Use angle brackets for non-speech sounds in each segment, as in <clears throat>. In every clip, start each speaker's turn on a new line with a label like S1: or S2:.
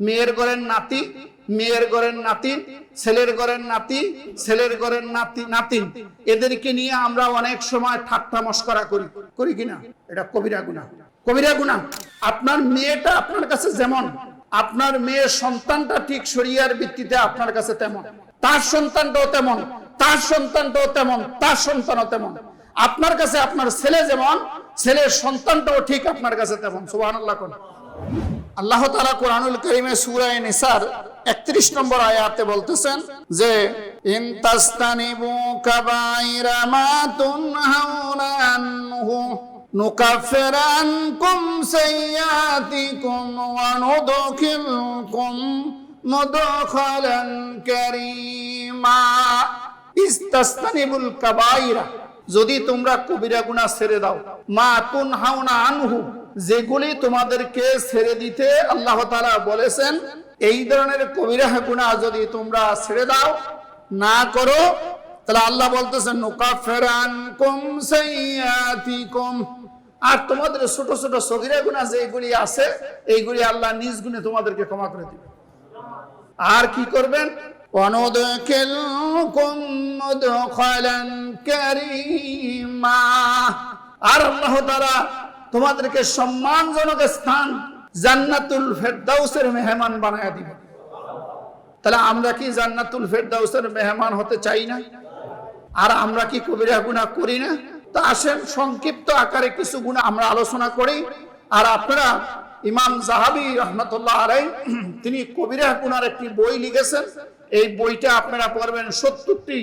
S1: মেয়ের ঘরের নাতি, মেয়ের ঘরের নাতিন ছেলের ঘরের নাতি, ছেলের ঘরের নাতি, নাতিন। এদেরকে নিয়ে আমরা অনেক সময় ঠাট্টা মস্করা করি। করি কিনা এটা কবিরা গুণা। কবিরা গুণা। আপনার মেয়েটা আপনার কাছে যেমন, আপনার মেয়ের সন্তানটা ঠিক শরিয়ার ভিত্তিতে আপনার কাছে তেমন। তার সন্তানটাও তেমন, তার সন্তানটাও তেমন, তার সন্তানও তেমন। আপনার কাছে আপনার ছেলে যেমন, ছেলের সন্তানটাও ঠিক আপনার কাছে তেমন। সুবহানাল্লাহ কোন। আল্লাহ তাআলা কোরআনুল কারীমে সূরা নিসার 31 নম্বর আয়াতে বলতেছেন যে ইন তাস্তানিবু কাবাইরা মা তুনহাউনা আনহু نكفر عنكم سيئاتكم وندخلكم مدخلا كريما ইস্তাস্তানিবুল কাবাইরা যদি তোমরা কবিরা গুনাহ ছেড়ে দাও মা তুন হাওনা আনহু যেগুলি তোমাদেরকে ছেড়ে দিতে আল্লাহ তারা বলেছেন, এই ধরনের কবিরা গুণা যদি তোমরা ছেড়ে দাও, না করো, তাহলে আল্লাহ বলতেছেন কম সেই কম আর তোমাদের ছোট ছোট সগিরা গুণা যেগুলি আছে, এইগুলি আল্লাহ নিজ গুণে তোমাদেরকে ক্ষমা করে দিবে আর কি করবেন? আর আল্লাহ তারা তোমাদেরকে সম্মানজনক স্থান জান্নাতুল ফেরদাউসের মেহমান বানায় দিব। তাহলে আমরা কি জান্নাতুল ফেরদাউসের মেহমান হতে চাই না? আর আমরা কি কবিরা গুনা করি না? তা আসেন, সংক্ষিপ্ত আকারে কিছু গুণা আমরা আলোচনা করি। আর আপনারা ইমাম জাহাবি রহমতুল্লাহ আলাই তিনি কবিরা গুনার একটি বই লিখেছেন। এই বইটা আপনারা পড়বেন সত্তরটি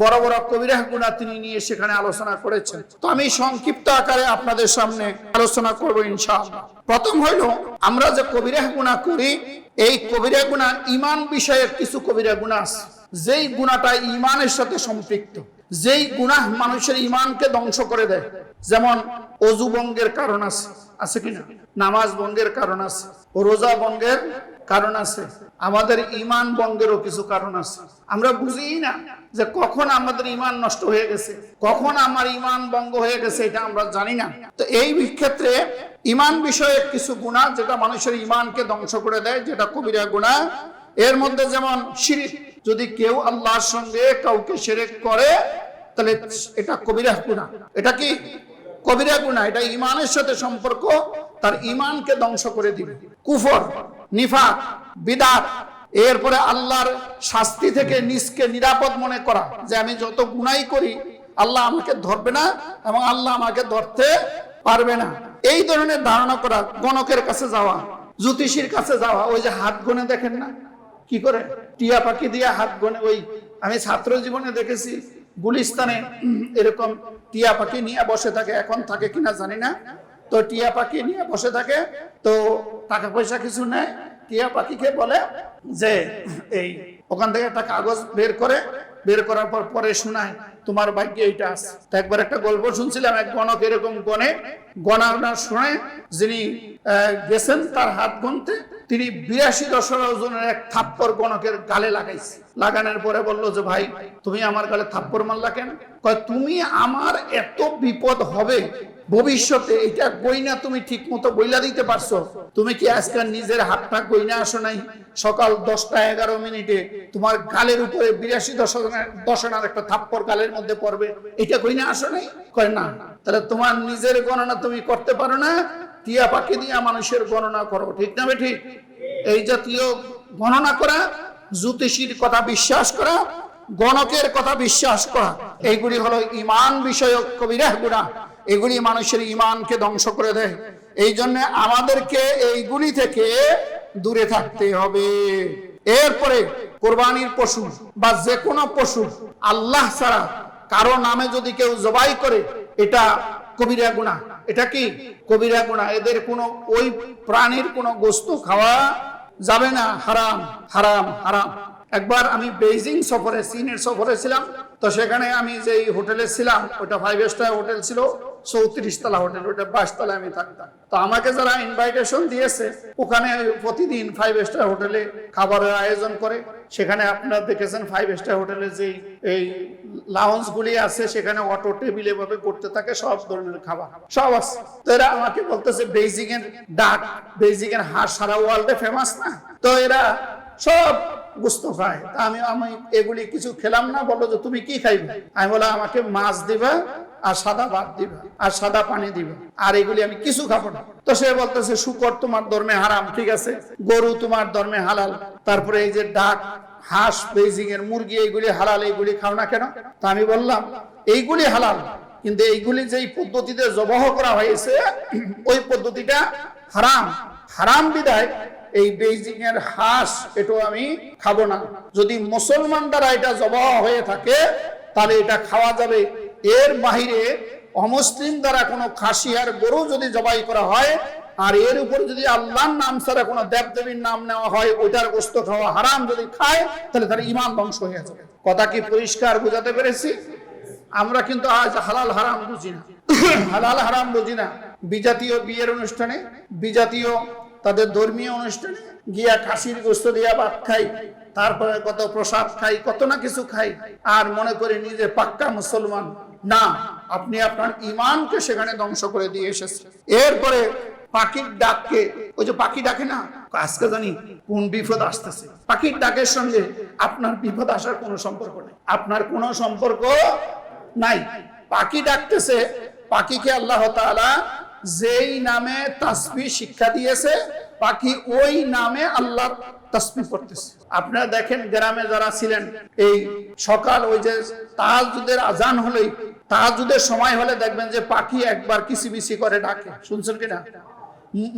S1: বড় বড় কবিরা গুণা তিনি নিয়ে সেখানে আলোচনা করেছেন। তো আমি সংক্ষিপ্ত আকারে আপনাদের সামনে আলোচনা করব ইনশাআল্লাহ। প্রথম হইল, আমরা যে কবিরা গুণা করি, এই কবিরা গুণা ইমান বিষয়ের কিছু কবিরা গুণা আছে। যেই গুণাটা ইমানের সাথে সম্পৃক্ত, যেই গুনাহ মানুষের ইমানকে ধ্বংস করে দেয়। যেমন অজু বঙ্গের কারণ আছে আছে কিনা? নামাজ বঙ্গের কারণ আছে, রোজা বঙ্গের কারণ আছে, আমাদের ইমান বঙ্গেরও কিছু কারণ আছে। আমরা বুঝি না যে কখন আমাদের ইমান নষ্ট হয়ে গেছে, কখন আমার ইমান বঙ্গ হয়ে গেছে, এটা আমরা জানি না। তো এই ক্ষেত্রে ইমান বিষয়ে কিছু গুণা যেটা মানুষের ইমানকে ধ্বংস করে দেয়, যেটা কবিরা গুণা, এর মধ্যে যেমন শিরিক, যদি কেউ আল্লাহর সঙ্গে কাউকে সেরেক করে, তাহলে এটা কবিরা গুণা। এটা কি? কবিরা গুণা এটা ইমানের সাথে সম্পর্ক, তার ইমানকে ধ্বংস করে দিবে। কুফর, নিফাক, বিদাত, এরপরে আল্লাহর শাস্তি থেকে নিজকে নিরাপদ মনে করা, যে আমি যত গুনাই করি, আল্লাহ আমাকে ধরবে না এবং আল্লাহ আমাকে ধরতে পারবে না। এই ধরনের ধারণা করা, গণকের কাছে যাওয়া, জ্যোতিষীর কাছে যাওয়া, ওই যে হাত গনে দেখেন না? কি করে? টিয়া পাখি দিয়ে হাত গনে, ওই আমি ছাত্র জীবনে দেখেছি গুলিস্তানে এরকম টিয়া পাখি নিয়ে বসে থাকে, এখন থাকে কিনা জানি না। তো টিয়া পাখি নিয়ে বসে থাকে, তো টাকা পয়সা কিছু নেয়। টিয়া পাখিকে বলে যে, এই, ওখান থেকে একটা কাগজ বের করে, বের করার পর পরে শোনায়, তোমার ভাগ্যে এইটা আছে। তো একবার একটা গল্প শুনছিলাম, এক গণক এরকম গনে গণনা শুনে যিনি গেছেন তার হাত গুনতে তিনি বিরাশি দশর ওজনের এক থাপ্পর গণকের গালে লাগাইছে। লাগানোর পরে বলল যে, ভাই, তুমি আমার গালে থাপ্পর মারলা কেন? কয়, তুমি আমার এত বিপদ হবে, ভবিষ্যতে এটা গইনা তুমি ঠিক মতো বইলা দিতে পারছ। তুমি কি আজকে নিজের হাতটা গইনা আসো নাই? সকাল দশটা এগারো মিনিটে তোমার গালের উপরে বিরাশি দশনের একটা থাপ্পর গালের মধ্যে পড়বে। এটা গইনা আসো নাই? কয়, না। তাহলে তোমার নিজের গণনা তুমি করতে পারো না টিয়া পাখি দিয়া মানুষের গণনা করো, ঠিক না ঠিক এই জাতীয় গণনা করা, জ্যোতিষীর কথা বিশ্বাস করা, গণকের কথা বিশ্বাস করা, এইগুলি হলো ইমান বিষয়ক কবিরা গুণা। এগুলি মানুষের ইমানকে ধ্বংস করে দেয়। এই জন্য আমাদেরকে এইগুলি থেকে দূরে থাকতে হবে। এরপরে কোরবানির পশু বা যে কোনো পশু, আল্লাহ ছাড়া কারও নামে যদি কেউ জবাই করে, এটা কবিরা গুণা। এটা কি কবিরা গোনা এদের কোনো ওই প্রাণীর কোনো গোস্ত খাওয়া যাবে না। হারাম হারাম হারাম। একবার আমি বেইজিং সফরে, চীনের সফরে ছিলাম, তো সেখানে আমি যে হোটেলে ছিলাম ওটা ফাইভ স্টার হোটেল ছিল। চৌত্রিশ তলা হোটেল, ওটা বাইশ আমি থাকতাম। তো আমাকে যারা ইনভাইটেশন দিয়েছে, ওখানে প্রতিদিন ফাইভ স্টার হোটেলে খাবারের আয়োজন করে। সেখানে আপনারা দেখেছেন ফাইভ স্টার হোটেলে যে এই লাউঞ্জ গুলি আছে, সেখানে অটো টেবিল এভাবে করতে থাকে, সব ধরনের খাবার। সব আছে। তো এরা আমাকে বলতেছে বেজিং এর ডাক বেজিং এর হাঁস সারা ওয়ার্ল্ডে ফেমাস না? তো এরা সব বুঝতে খায়। আমি আমি এগুলি কিছু খেলাম না, বলল যে, তুমি কি খাইবে? আমি বললাম, আমাকে মাছ দিবা আর সাদা ভাত দিবা, আর সাদা পানি দিবা, আর এগুলি আমি কিছু খাব না। তো সে বলতেছে, শুকর তোমার ধর্মে হারাম, ঠিক আছে? গরু তোমার ধর্মে হালাল। তারপরে এই যে ডাক, হাঁস, বেজিং এর মুরগি, এইগুলি হালাল, এইগুলি খাও না কেন? তা আমি বললাম, এইগুলি হালাল, কিন্তু এইগুলি যেই পদ্ধতিতে জবহ করা হয়েছে, ওই পদ্ধতিটা হারাম। হারাম বিদায় এই বেজিং এর হাঁস, এটাও আমি খাব না। যদি মুসলমান দ্বারা এটা জবাহ হয়ে থাকে, তাহলে এটা খাওয়া যাবে। এর বাহিরে অমুসলিম দ্বারা কোনো খাসি আর গরু যদি জবাই করা হয়, আর এর উপর যদি আল্লাহর নাম ছাড়া কোনো দেবদেবীর নাম নেওয়া হয়, ওইটার গোস্ত খাওয়া হারাম যদি খায়, তাহলে তার ইমান ধ্বংস হয়ে যাবে। কথা কি পরিষ্কার বুঝাতে পেরেছি? আমরা কিন্তু আজ হালাল হারাম বুঝি না। হালাল হারাম বুঝি না। বিজাতীয় বিয়ের অনুষ্ঠানে, বিজাতীয় তাদের ধর্মীয় অনুষ্ঠানে গিয়া কাশির গোস্ত দিয়া ভাত খাই, তারপরে কত প্রসাদ খাই, কত না কিছু খাই, আর মনে করি নিজে পাক্কা মুসলমান। না, আপনি আপনার ইমানকে সেখানে ধ্বংস করে দিয়ে এসেছেন। এরপরে পাখির ডাককে, ওই যে পাখি ডাকে না, আজকে জানি কোন বিপদ আসতেছে। পাখির ডাকের সঙ্গে আপনার বিপদ আসার কোনো সম্পর্ক নেই। আপনার কোনো সম্পর্ক নাই। পাখি ডাকতেছে, পাখিকে আল্লাহ যেই নামে তাসবি শিক্ষা দিয়েছে পাখি ওই নামে আল্লাহ তাসবি করতেছে। আপনারা দেখেন গ্রামে যারা ছিলেন, এই সকাল ওই যে তাহাজুদের আজান হলেই তাহাজুদের সময় হলে দেখবেন যে পাখি একবার কিসিবিসি করে ডাকে। শুনছেন কিনা?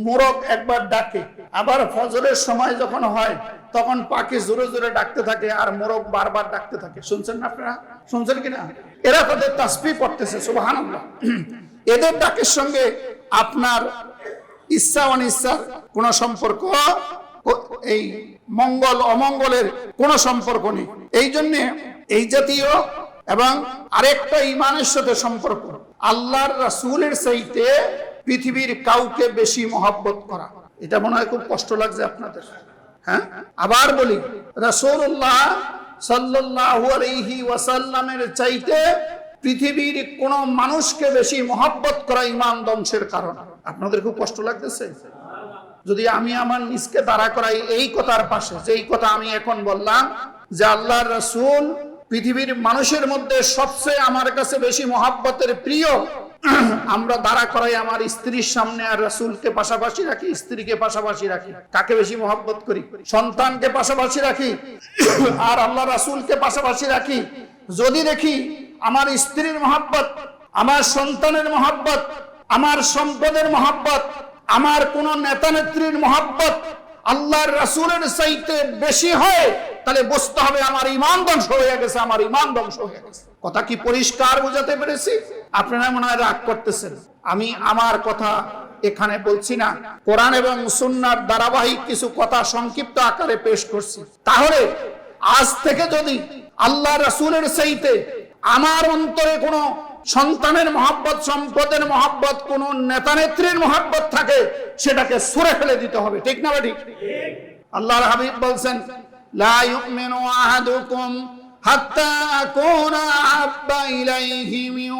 S1: মোরগ একবার ডাকে। আবার ফজরের সময় যখন হয়, তখন পাখি জোরে জোরে ডাকতে থাকে আর মোরগ বারবার ডাকতে থাকে। শুনছেন না আপনারা? শুনছেন কিনা? এরা তাদের তাসবি পড়তেছে সুবাহান <clears throat> এদের ডাকের সঙ্গে আপনার ইচ্ছা অনিচ্ছার কোন সম্পর্ক এই মঙ্গল, অমঙ্গলের কোন সম্পর্ক নেই। এই জন্যে এই জাতীয় এবং আরেকটা ইমানের সাথে সম্পর্ক, আল্লাহর রাসূলের চাইতে পৃথিবীর কাউকে বেশি মহাব্বত করা। এটা মনে হয় খুব কষ্ট লাগছে আপনাদের। হ্যাঁ? আবার বলি, রাসূলুল্লাহ সাল্লাল্লাহু আলাইহি ওয়াসাল্লামের চাইতে পৃথিবীর কোন মানুষকে বেশি মহাব্বত করা ইমান ধ্বংসের কারণ। আপনাদের খুব কষ্ট লাগতেছে? যদি আমি আমার নিজকে দাঁড়া করাই এই কথার পাশে, যেই কথা আমি এখন বললাম, যে আল্লাহর রাসূল পৃথিবীর মানুষের মধ্যে সবচেয়ে আমার কাছে বেশি মহাব্বতের প্রিয়, <clears throat> আমরা দাঁড়া করাই আমার স্ত্রীর সামনে আর রাসূলকে পাশাপাশি রাখি, স্ত্রীকে পাশাপাশি রাখি। কাকে বেশি মহাব্বত করি? সন্তানকে পাশাপাশি রাখি, <clears throat> আর আল্লাহ রাসূলকে পাশাপাশি রাখি। যদি দেখি আমার স্ত্রীর মহাব্বত, আমার সন্তানের মহাব্বত আমার সম্পদের মহাব্বত, আমার কোন নেতা নেত্রীর মহাব্বত আল্লাহর রাসূলের চাইতে বেশি হয়, তাহলে বুঝতে হবে আমার ইমান ধ্বংস হয়ে গেছে, আমার ইমান ধ্বংস হয়ে গেছে। কথা কি পরিষ্কার বোঝাতে পেরেছি? আপনারা মনে হয় রাগ করতেছেন। আমি আমার কথা এখানে বলছি না। কোরআন এবং সুন্নার ধারাবাহিক কিছু কথা সংক্ষিপ্ত আকারে পেশ করছি। তাহলে আজ থেকে যদি আল্লাহ রাসূলের চাইতে আমার অন্তরে কোনো সন্তানের মহাব্বত, সম্পদের মহাব্বত, কোন নেতা নেত্রীর মহাব্বত থাকে, সেটাকে সুরে ফেলে দিতে হবে। ঠিক না ঠিক আল্লাহর হাবিব বলছেন, লা ইউমিনু মিন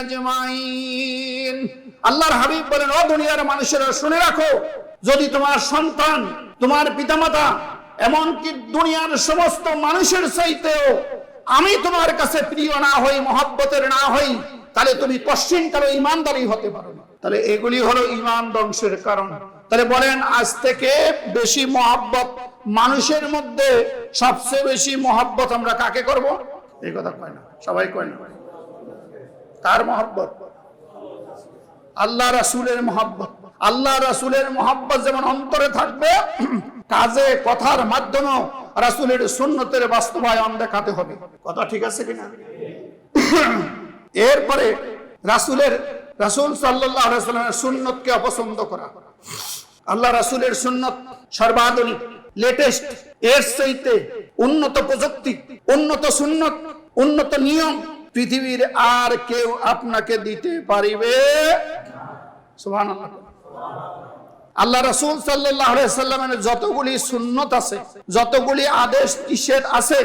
S1: আজমাইন। আল্লাহর হাবিব বলেন, ও দুনিয়ার মানুষেরা, শুনে রাখো, যদি তোমার সন্তান, তোমার পিতামাতা এমনকি দুনিয়ার সমস্ত মানুষের চাইতেও আমি তোমার কাছে প্রিয় না হই, মহাব্বতের না হই, তাহলে তুমি কশ্চিন কালে ইমানদারি হতে পারো না। তাহলে এগুলি হলো ইমান ধ্বংসের কারণ। তাহলে বলেন, আজ থেকে বেশি মহাব্বত মানুষের মধ্যে সবচেয়ে বেশি মহাব্বত আমরা কাকে করব? এই কথা কয় না, সবাই কয় না। কার মহাব্বত? আল্লাহ রাসুলের মহাব্বত। আল্লাহ রাসূলের মহাব্বত যেমন অন্তরে থাকবে কাজে, কথার মাধ্যমে রাসূলের সুন্নতের বাস্তবায়ন দেখাতে হবে। কথা ঠিক আছে কিনা? এরপরে রাসূলের, রাসূল সাল্লামের সুন্নতকে অপছন্দ করা। আল্লাহ রাসূলের সুন্নত সর্বাধুনিক লেটেস্ট এর চাইতে উন্নত প্রযুক্তি, উন্নত সুন্নত, উন্নত নিয়ম পৃথিবীর আর কেউ আপনাকে দিতে পারিবে আল্লাহ রসুল সাল্লামের যতগুলি সুন্নত আছে, যতগুলি আদেশ, নিষেধ আছে,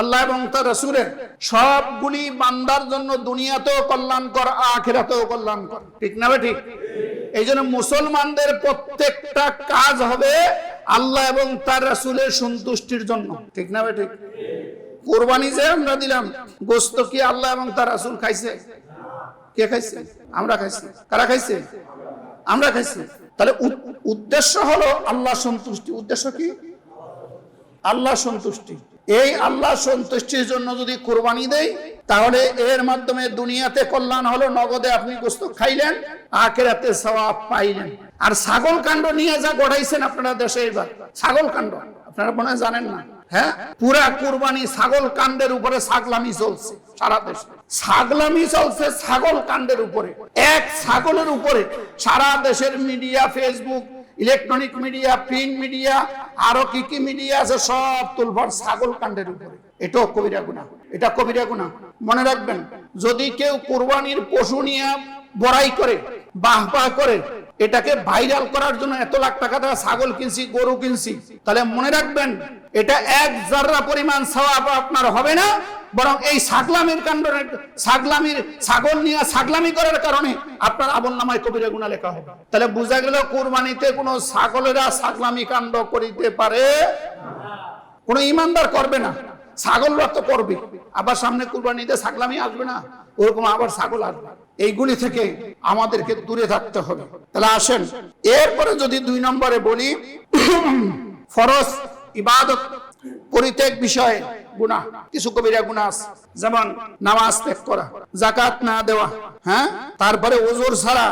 S1: আল্লাহ এবং তার রসুলের সবগুলি বান্দার জন্য দুনিয়াতেও কল্যাণকর, আখেরাতেও কল্যাণকর। ঠিক না ঠিক? এই জন্য মুসলমানদের প্রত্যেকটা কাজ হবে আল্লাহ এবং তার রসুলের সন্তুষ্টির জন্য। ঠিক না ঠিক? কোরবানি যে আমরা দিলাম, গোস্ত কি আল্লাহ এবং তার রাসূল খাইছে? কে খাইছে? আমরা খাইছি। কারা খাইছে? আমরা খাইছি। তাহলে উদ্দেশ্য হলো আল্লাহ সন্তুষ্টি। উদ্দেশ্য কি? আল্লাহ সন্তুষ্টি। এই আল্লাহ সন্তুষ্টির জন্য যদি কোরবানি দেই, তাহলে এর মাধ্যমে দুনিয়াতে কল্যাণ হলো, নগদে আপনি গোস্ত খাইলেন, আখেরাতে সওয়াব পাইলেন। আর ছাগল কাণ্ড নিয়ে যা গড়াইছেন আপনারা দেশে এবার। ছাগল কাণ্ড, আপনারা মনে জানেন না। হ্যাঁ? পুরা কুরবানি ছাগল কাণ্ডের উপরে ছাগলামি চলছে সারা দেশে। ছাগলামি চলছে ছাগল কাণ্ডের উপরে। এক ছাগলের উপরে সারা দেশের media, Facebook, electronic media, print media, আরও কি কি মিডিয়া আছে সব তুলভর ছাগল কাণ্ডের উপরে। এটাও কবিরা গুণা এটা কবিরা গুণা মনে রাখবেন, যদি কেউ কোরবানির পশু নিয়ে বড়াই করে বাহ বাহ করে এটাকে ভাইরাল করার জন্য এত লাখ টাকা দেওয়া ছাগল কিনছি, গরু কিনছি। তাহলে মনে রাখবেন, এটা এক জাররা পরিমাণ সওয়াব আপনার হবে না, বরং এই ছাগলামির কাণ্ডের ছাগলামির ছাগল নিয়ে ছাগলামি করার কারণে আপনার আমল নামায় কবিরা গুণা লেখা হবে। তাহলে বোঝা গেল কোরবানিতে কোনো ছাগলেরা ছাগলামি কাণ্ড করিতে পারে? কোনো ইমানদার করবে না। ছাগলরা তো করবে। আবার সামনে কুরবানিতে ছাগলামি আসবে না। ওরকম আবার ছাগল আসবে। এইগুলি থেকে আমাদেরকে দূরে থাকতে হবে। তাহলে আসেন, এরপরে যদি দুই নম্বরে বলি, ফরজ, ইবাদত, পরিত্যাগ বিষয়ে গুনাহ। কিছু কবিরা গুনাহ আছে, যেমন নামাজ ত্যাগ করা জাকাত না দেওয়া হ্যাঁ? তারপরে ওজোর ছাড়া,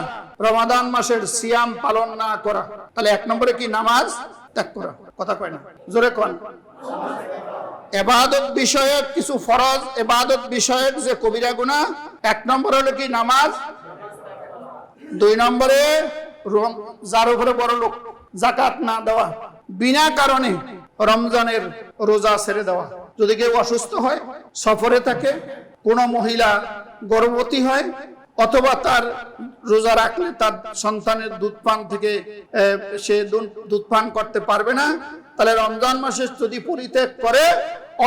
S1: রমাদান মাসের সিয়াম পালন না করা। তাহলে এক নম্বরে কি? নামাজ ত্যাগ করা। কথা কয় না। জোরে কন। এবাদত বিষয়ক কিছু ফরজ, এবাদত বিষয়ক যে কবিরা গুনাহ, এক নম্বর হলো কি নামাজ, দুই নম্বরে যার উপরে বড় লোক জাকাত না দেওয়া, বিনা কারণে রমজানের রোজা ছেড়ে দেওয়া। যদি কেউ অসুস্থ হয়, সফরে থাকে, কোন মহিলা গর্ভবতী হয়, অথবা তার রোজা রাখলে তার সন্তানের দুধ পান থেকে সে দুধ পান করতে পারবে না তাহলে রমজান মাসে যদি পরিত্যাগ করে,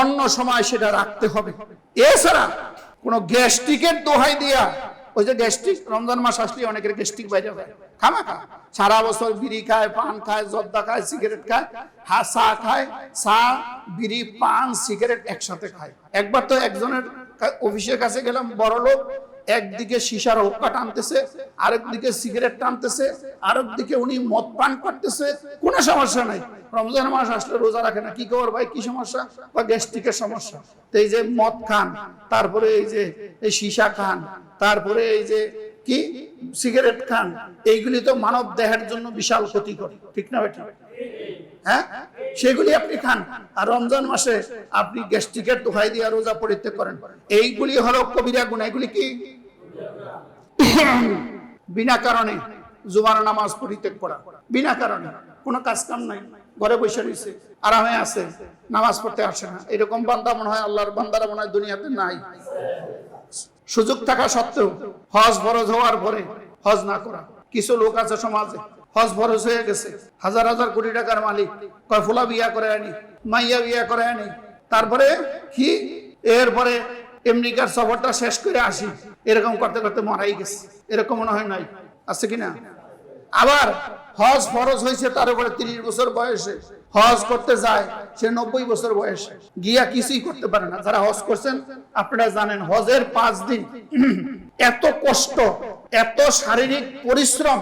S1: অন্য সময় সেটা রাখতে হবে। এছাড়া কোনো গ্যাস্ট্রিকের দোহাই দিয়া, ওই যে গ্যাস্ট্রিক, রমজান মাস আসলে অনেকের গ্যাস্ট্রিক বাইরে হয় খামা খা। সারা বছর বিড়ি খায়, পান খায়, জর্দা খায়, সিগারেট খায়, হা চা খায় চা বিড়ি, পান, সিগারেট একসাথে খায়। একবার তো একজনের অফিসের কাছে গেলাম বড় লোক একদিকে সীসার হুক্কা টানতেছে, আরেকদিকে সিগারেট টানতেছে, আরেকদিকে উনি মদ পান করতেছে, কোনো সমস্যা নাই। রমজান মাস আসলে রোজা রাখে না, কি খবর ভাই? কি সমস্যা? বা গ্যাস্ট্রিকের সমস্যা। এই যে মদ খান, তারপরে এই যে এই সীসা খান, তারপরে এই যে কি? সিগারেট খান, এইগুলি তো মানব দেহের জন্য বিশাল ক্ষতিকর, ঠিক না বেটা হ্যাঁ? সেগুলি আপনি খান। আর রমজান মাসে আপনি গ্যাস্ট্রিকের দোহাই দিয়ে রোজা পরিত্যাগ করেন। এইগুলি হলো কবিরা গুণ এগুলি কি? বিনা কারণে জুমার নামাজ পরিত্যাগ করা বিনা কারণে। কোনো কাজ কাম নাই। ঘরে বসে রয়েছে। আরামে আছে। নামাজ পড়তে আসে না। এরকম বান্দা মনে হয় আল্লাহর বান্দারা মনে হয় দুনিয়াতে নাই। সুযোগ থাকা সত্ত্বেও হজ ফরজ হওয়ার পরে হজ না করা। কিছু লোক আছে সমাজে। হজ ফরজ হয়ে গেছে। হাজার হাজার কোটি টাকার মালিক। কয়, ফুলা বিয়া করে আনি মাইয়া বিয়া করে আনি তারপরে কি? এরপরে আমেরিকার সফরটা শেষ করে আসি। এরকম করতে করতে মারাই গেছে। এরকম মনে হয় নাই। আছে কিনা আবার হজ ফরজ হয়েছে তার উপরে তিরিশ বছর বয়সে। হজ করতে যায়, সে নব্বই বছর বয়সে। গিয়া কিছুই করতে পারে না। যারা হজ করছেন, আপনারা জানেন, হজের পাঁচ দিন এত কষ্ট, এত শারীরিক পরিশ্রম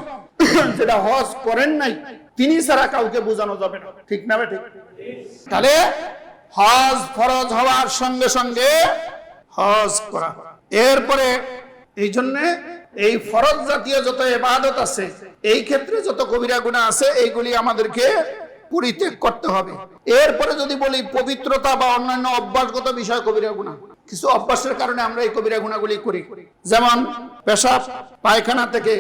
S1: যেটা হজ করেন নাই, তিনি ছাড়া কাউকে বোঝানো যাবে না। ঠিক না ঠিক? তাহলে হজ ফরজ হওয়ার সঙ্গে সঙ্গে হজ করা। এরপরে এই জন্য এই ফরজ জাতীয় যত এবাদত আছে, এই ক্ষেত্রে যত কবিরা গুণা আছে, এইগুলি আমাদেরকে পরিত্যাগ করতে হবে। এরপরে যদি বলি পবিত্রতা বা অন্যান্য অভ্যাসগত বিষয় কবিরা গুণা কিছু অভ্যাসের কারণে আমরা এই কবিরা গুণাগুলি করি। যেমন পেশাব, পায়খানা থেকে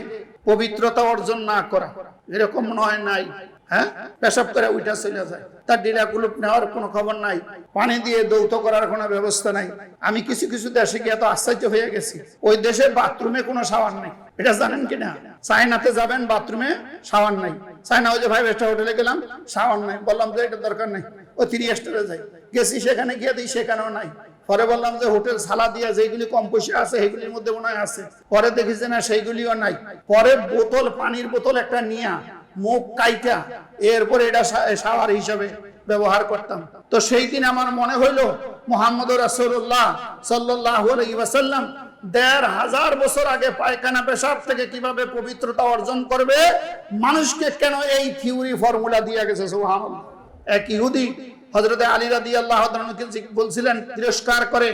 S1: পবিত্রতা অর্জন না করা, এরকম নয় নাই। হ্যাঁ? পেশাব করে চলে যায়। তার ডিলা কুলুপ নেওয়ার কোনো খবর নাই। পানি দিয়ে দৌত করার কোনো ব্যবস্থা নাই। আমি কিছু কিছু দেশে গিয়ে তো আশ্চর্য হয়ে গেছি। ওই দেশের বাথরুমে কোনো সাবান নাই। এটা জানেন কিনা? চায়নাতে যাবেন, বাথরুমে সাবান নাই। চায়না ওই যে ভাই বেস্টা হোটেলে গেলাম সাবান নাই। বললাম যে এটা দরকার নাই। ও থ্রি স্টারে যাই গেছি সেখানে গিয়ে দিই সেখানেও নাই। পরে বললাম যে হোটেল সালা দিয়া যেগুলি কম পয়সা আছে, সেগুলির মধ্যে মনে হয় আছে। পরে দেখি যে না, সেইগুলিও নাই। পরে বোতল, পানির বোতল একটা নিয়া মুখ কাইটা, এরপরে এটা সাওয়ার হিসাবে ব্যবহার করতাম। তো সেই দিন আমার মনে হইল, মোহাম্মদ রাসূলুল্লাহ সাল্লাল্লাহু আলাইহি দেড় হাজার বছর আগে পায়খানা পেশাব থেকে কীভাবে পবিত্রতা অর্জন করবে, মানুষকে কেন এই থিওরি ফর্মুলা দিয়ে গেছে এক ইহুদি হজরত আলী রাদি আল্লাহ বলছিলেন, তিরস্কার করে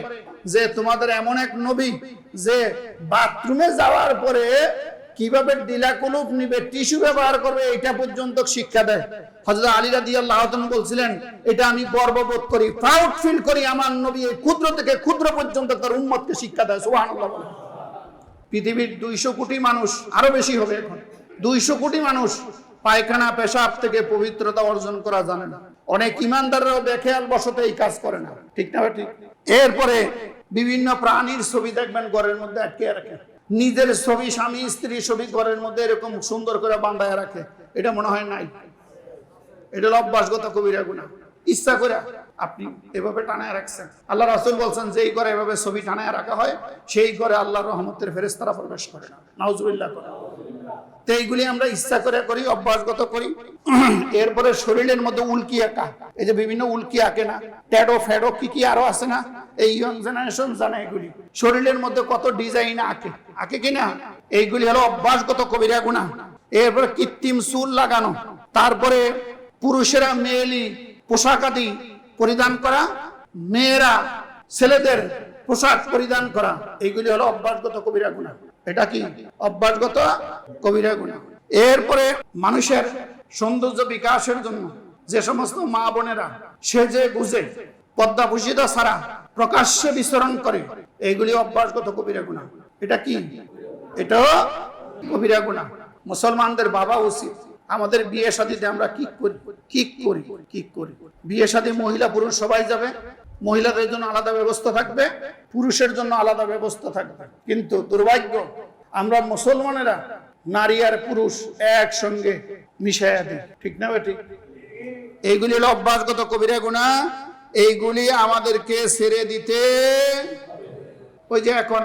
S1: যে, তোমাদের এমন এক নবী যে, বাথরুমে যাওয়ার পরে কীভাবে ডিলা কুলুপ নিবে? টিস্যু ব্যবহার করবে, এটা পর্যন্ত শিক্ষা দেয়। হজরত আলী রাদি আল্লাহ বলছিলেন, এটা আমি গর্ববোধ করি প্রাউড ফিল করি, আমার নবী এই ক্ষুদ্র থেকে ক্ষুদ্র পর্যন্ত তার শিক্ষা দেয় বলে। পৃথিবীর দুইশো কোটি মানুষ, আরও বেশি হবে এখন। দুইশো কোটি মানুষ পায়খানা, পেশাব থেকে পবিত্রতা অর্জন করা জানে না। অনেক ইমানদাররাও বেখেয়াল বসতে এই কাজ করে না। ঠিক না ঠিক? এরপরে বিভিন্ন প্রাণীর ছবি দেখবেন, ঘরের মধ্যে আটকে রাখে। নিজের ছবি স্বামী, স্ত্রী ছবি ঘরের মধ্যে এরকম সুন্দর করে বান্ধায় রাখে। এটা মনে হয় নাই। এটা অভ্যাসগত কবিরা গুণা। ইচ্ছা করে আপনি এভাবে টানায় রাখছেন। আল্লাহ রাসুল বলছেন যে এই ঘরে এভাবে ছবি টানায় রাখা হয়, সেই ঘরে আল্লাহ রহমতের ফেরেস্তারা প্রবেশ করে না। করে এইগুলি আমরা ইচ্ছা করে করি, অভ্যাসগত করি। এরপরে শরীরের মধ্যে উল্কি আঁকা। এই যে বিভিন্ন উল্কি আঁকে না, ট্যাডো ফ্যাডো কি কি আরও আছে না, এই ইয়ং জেনারেশন জানে এগুলি। শরীরের মধ্যে কত ডিজাইন আঁকে আঁকে কিনা এইগুলি হলো অভ্যাসগত কবিরা গুণা। এরপরে কৃত্রিম চুল লাগানো। তারপরে পুরুষেরা মেয়েলি পোশাক আদি পরিধান করা, মেয়েরা ছেলেদের পোশাক পরিধান করা। এইগুলি হলো অভ্যাসগত কবিরা গুণা। এটা কি অভ্যাসগত কবিরা গুণা? এরপরে মানুষের সৌন্দর্য বিকাশের জন্য যে সমস্ত মা বোনেরা সেজে গুজে পদ্মাভূষিতা ছাড়া প্রকাশ্যে বিচরণ করে এইগুলি অভ্যাসগত কবিরা গুণা। এটা কি? এটাও কবিরা গুণা। মুসলমানদের বাবা উচিত, আমাদের বিয়ে শাদিতে আমরা কি করি? কি করি? কি করি? বিয়ে শাদী মহিলা পুরুষ সবাই যাবে মহিলাদের জন্য আলাদা ব্যবস্থা থাকবে, পুরুষের জন্য আলাদা ব্যবস্থা থাকবে। কিন্তু দুর্ভাগ্য, আমরা মুসলমানেরা নারী আর পুরুষ একসঙ্গে মিশাইয়া দিই। ঠিক না ঠিক এইগুলি হলো অভ্যাসগত কবিরা গুণা। এইগুলি আমাদেরকে ছেড়ে দিতে ওই যে এখন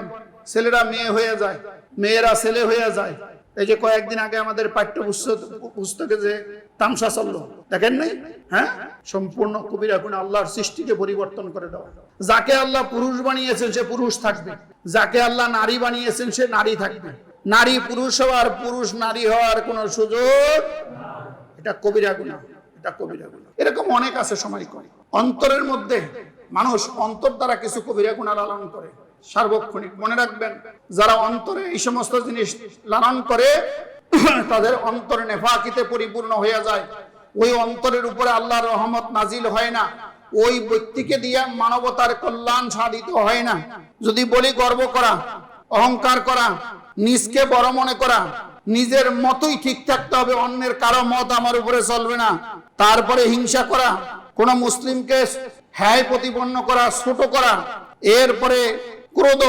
S1: ছেলেরা মেয়ে হয়ে যায়, মেয়েরা ছেলে হয়ে যায়। এই যে কয়েকদিন আগে আমাদের পাঠ্য পুস্তকে যে তামসা চলল। দেখেন নাই? হ্যাঁ? সম্পূর্ণ কবিরা গুণ আল্লাহর সৃষ্টিকে পরিবর্তন করে দেওয়া যাকে আল্লাহ পুরুষ বানিয়েছেন, সে পুরুষ থাকবে। যাকে আল্লাহ নারী বানিয়েছেন, সে নারী থাকবে। নারী পুরুষ হওয়ার পুরুষ নারী হওয়ার কোনো সুযোগ এটা কবিরা গুণা। এটা কবিরা গুণা। এরকম অনেক আছে সময় করে। অন্তরের মধ্যে মানুষ অন্তর দ্বারা কিছু কবিরা গুণা লালন করে। সার্বক্ষণিক মনে রাখবেন, যারা অন্তরে এই সমস্ত জিনিস লালন করে <coughs> তাদের অন্তর নেফাকিতে পরিপূর্ণ হয়ে যায়। ওই অন্তরের উপরে আল্লাহর রহমত নাজিল হয় না। ওই ব্যক্তিকে দিয়ে মানবতার কল্যাণ সাধিত হয় না। যদি বলি গর্ব করা, অহংকার করা, নিজকে বড় মনে করা, নিজের মতই ঠিক থাকতে হবে, অন্যের কারও মত আমার উপরে চলবে না। তারপরে হিংসা করা, কোন মুসলিমকে হ্যায় প্রতিপন্ন করা, ছোট করা, এরপরে ক্রোধ,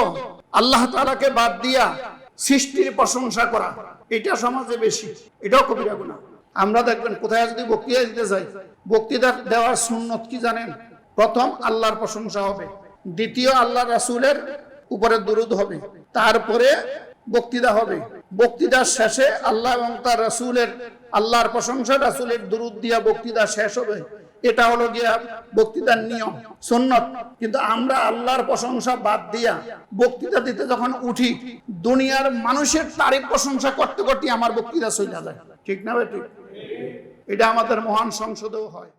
S1: আল্লাহ তালাকে বাদ দিয়া সৃষ্টির প্রশংসা করা। এটা সমাজে বেশি। এটাও কবিরা গুণা। আমরা দেখবেন কোথায় যদি বক্তৃতা দিতে যাই, বক্তৃতা দেওয়ার সুন্নত কি জানেন? প্রথম আল্লাহর প্রশংসা হবে। দ্বিতীয় আল্লাহ রাসূলের উপরে দুরুদ হবে। তারপরে বক্তৃতা হবে। বক্তৃতার শেষে আল্লাহ এবং তার রাসূলের, আল্লাহর প্রশংসা রাসূলের দুরুদ দিয়া বক্তৃতা শেষ হবে। এটা হলো গিয়া বক্তৃতার নিয়ম সন্ন্যত কিন্তু আমরা আল্লাহর প্রশংসা বাদ দিয়া বক্তৃতা দিতে যখন উঠি, দুনিয়ার মানুষের তারিফ প্রশংসা করতে করতে আমার বক্তৃতা চলে যায়। ঠিক না ভাই? ঠিক। এটা আমাদের মহান সংসদেও হয়।